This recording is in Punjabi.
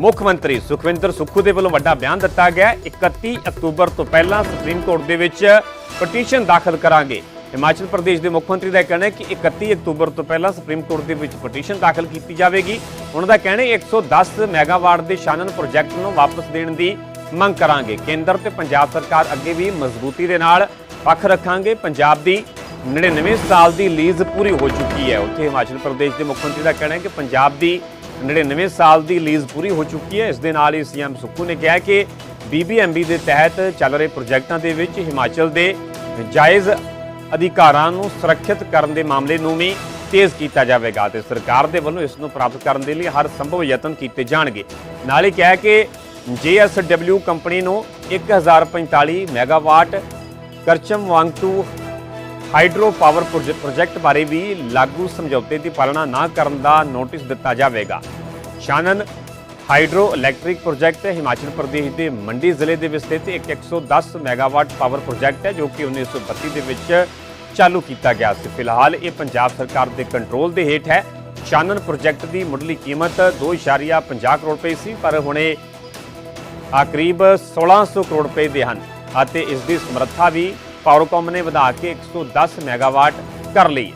ਮੁੱਖ ਮੰਤਰੀ ਸੁਖਵਿੰਦਰ ਸੁੱਖੂ ਦੇ ਵੱਲੋਂ ਵੱਡਾ ਬਿਆਨ ਦਿੱਤਾ ਗਿਆ ਹੈ। 31 ਅਕਤੂਬਰ ਤੋਂ ਪਹਿਲਾਂ ਸੁਪਰੀਮ ਕੋਰਟ ਦੇ ਵਿੱਚ ਪਟੀਸ਼ਨ ਦਾਖਲ ਕਰਾਂਗੇ। ਹਿਮਾਚਲ ਪ੍ਰਦੇਸ਼ ਦੇ ਮੁੱਖ ਮੰਤਰੀ ਦਾ ਕਹਿਣਾ ਹੈ ਕਿ 31 ਅਕਤੂਬਰ ਤੋਂ ਪਹਿਲਾਂ ਸੁਪਰੀਮ ਕੋਰਟ ਦੇ ਵਿੱਚ ਪਟੀਸ਼ਨ ਦਾਖਲ ਕੀਤੀ ਜਾਵੇਗੀ। ਉਹਨਾਂ ਦਾ ਕਹਿਣਾ ਹੈ 110 ਮੈਗਾਵਾਟ ਦੇ ਸ਼ਾਨਨ ਪ੍ਰੋਜੈਕਟ ਨੂੰ ਵਾਪਸ ਦੇਣ ਦੀ ਮੰਗ ਕਰਾਂਗੇ। ਕੇਂਦਰ ਤੇ ਪੰਜਾਬ ਸਰਕਾਰ ਅੱਗੇ ਵੀ ਮਜ਼ਬੂਤੀ ਦੇ ਨਾਲ ਪੱਖ ਰੱਖਾਂਗੇ। ਪੰਜਾਬ ਦੀ 99 ਸਾਲ ਦੀ ਲੀਜ਼ ਪੂਰੀ ਹੋ ਚੁੱਕੀ ਹੈ। ਉੱਥੇ ਹਿਮਾਚਲ ਪ੍ਰਦੇਸ਼ ਦੇ ਮੁੱਖ ਮੰਤਰੀ ਦਾ ਕਹਿਣਾ ਹੈ ਕਿ ਪੰਜਾਬ ਦੀ 99 ਸਾਲ ਦੀ ਲੀਜ਼ ਪੂਰੀ ਹੋ ਚੁੱਕੀ ਹੈ। ਇਸ ਦੇ ਨਾਲ ਹੀ ਸੀਐਮ ਸੁੱਖੂ ਨੇ ਕਿਹਾ ਕਿ ਬੀਬੀਐਮਬੀ ਦੇ ਤਹਿਤ ਚੱਲ ਰਹੇ ਪ੍ਰੋਜੈਕਟਾਂ ਦੇ ਵਿੱਚ ਹਿਮਾਚਲ ਦੇ ਜਾਇਜ਼ ਅਧਿਕਾਰਾਂ ਨੂੰ ਸੁਰੱਖਿਅਤ ਕਰਨ ਦੇ ਮਾਮਲੇ ਨੂੰ ਵੀ ਤੇਜ਼ ਕੀਤਾ ਜਾਵੇਗਾ ਤੇ ਸਰਕਾਰ ਦੇ ਵੱਲੋਂ ਇਸ ਨੂੰ ਪ੍ਰਾਪਤ ਕਰਨ ਦੇ ਲਈ ਹਰ ਸੰਭਵ ਯਤਨ ਕੀਤੇ ਜਾਣਗੇ। ਨਾਲ ਹੀ ਕਿਹਾ ਕਿ JSW ਕੰਪਨੀ ਨੂੰ 1045 megawatt Karcham Wangtoo hydro power project- project ਬਾਰੇ ਵੀ ਲਾਗੂ ਸਮਝੌਤੇ ਦੀ ਪਾਲਣਾ ਨਾ ਕਰਨ ਦਾ ਨੋਟਿਸ ਦਿੱਤਾ ਜਾਵੇਗਾ। Shanan hydro electric project Himachal Pradesh ਦੇ ਮੰਡੀ ਜ਼ਿਲ੍ਹੇ ਦੇ ਵਿੱਚ ਸਥਿਤ ਇੱਕ 110 ਮੈਗਾਵਾਟ ਪਾਵਰ ਪ੍ਰੋਜੈਕਟ ਹੈ, ਜੋ ਕਿ 1932 ਦੇ ਵਿੱਚ ਚਾਲੂ ਕੀਤਾ ਗਿਆ ਸੀ। ਫਿਲਹਾਲ ਇਹ ਪੰਜਾਬ ਸਰਕਾਰ ਦੇ ਕੰਟਰੋਲ ਦੇ ਹੇਠ ਹੈ। ਸ਼ਾਨਨ ਪ੍ਰੋਜੈਕਟ ਦੀ ਮੁੱਢਲੀ ਕੀਮਤ 2.50 ਕਰੋੜ ਰੁਪਏ ਸੀ, ਪਰ ਹੁਣੇ ਆ ਕਰੀਬ 1600 ਕਰੋੜ ਰੁਪਏ ਦੇ ਹਨ ਅਤੇ ਇਸ ਦੀ ਸਮਰੱਥਾ ਵੀ ਪਾਵਰਕਾਮ ਨੇ ਵਧਾ ਕੇ 110 ਮੈਗਾਵਾਟ ਕਰ ਲਈ।